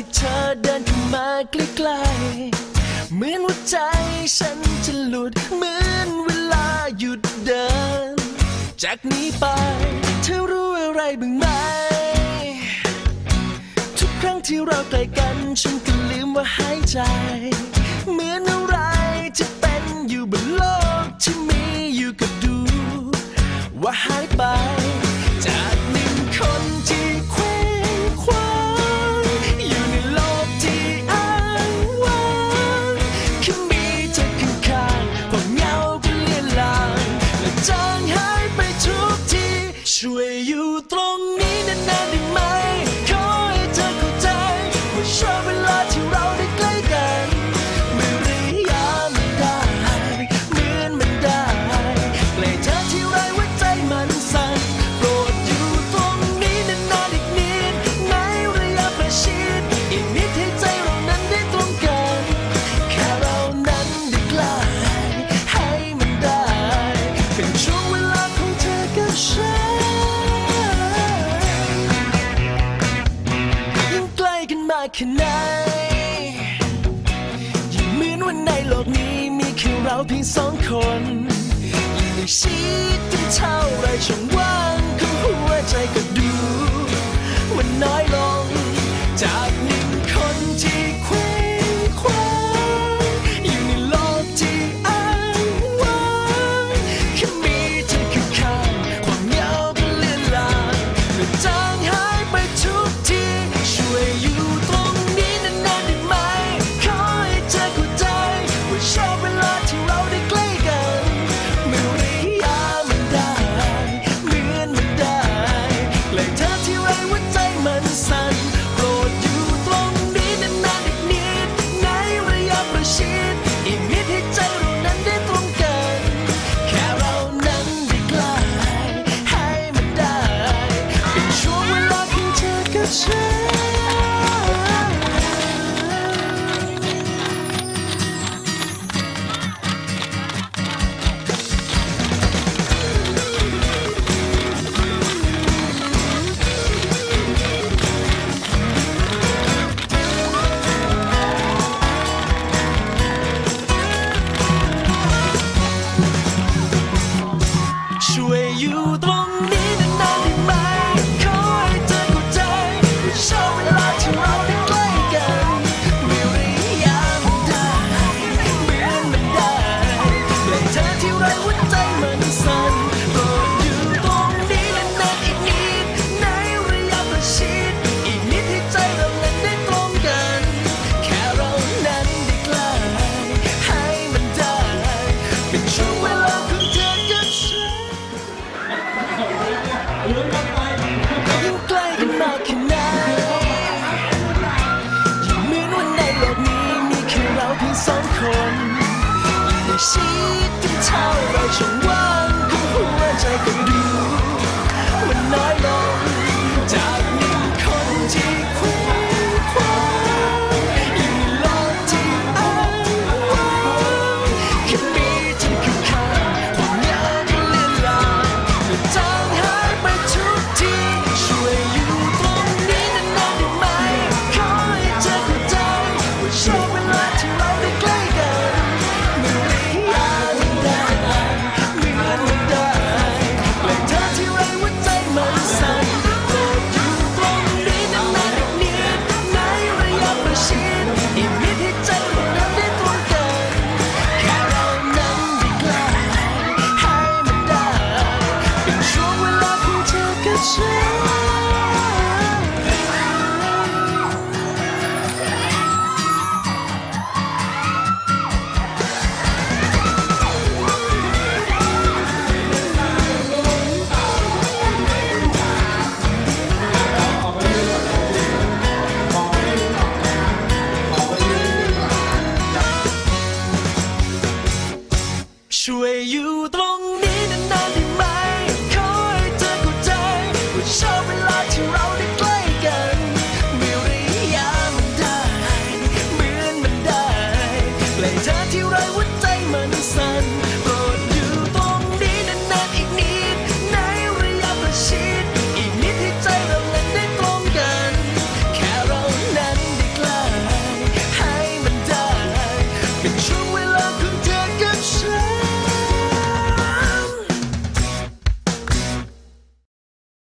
ที่เธอเดินเข้ามาใกล้ๆเหมือนว่าใจฉันจะหลุดเหมือนเวลาหยุดเดิน จากนี้ไปเธอรู้อะไรบ้างไหม ทุกครั้งที่เราใกล้กันฉันก็ลืมว่าหายใจ เหมือน ฉัยิ่งใกล้กันมากแค่ไหนยิ่งเหมือนว่าในโลกนี้มีแค่เราเพียงสองคนยิ่งได้ชิดกันเท่าไรช่องว่างของหัวใจก็ดู มันน้อยลงจาก Sure. 西毒曹太叔。坠 show.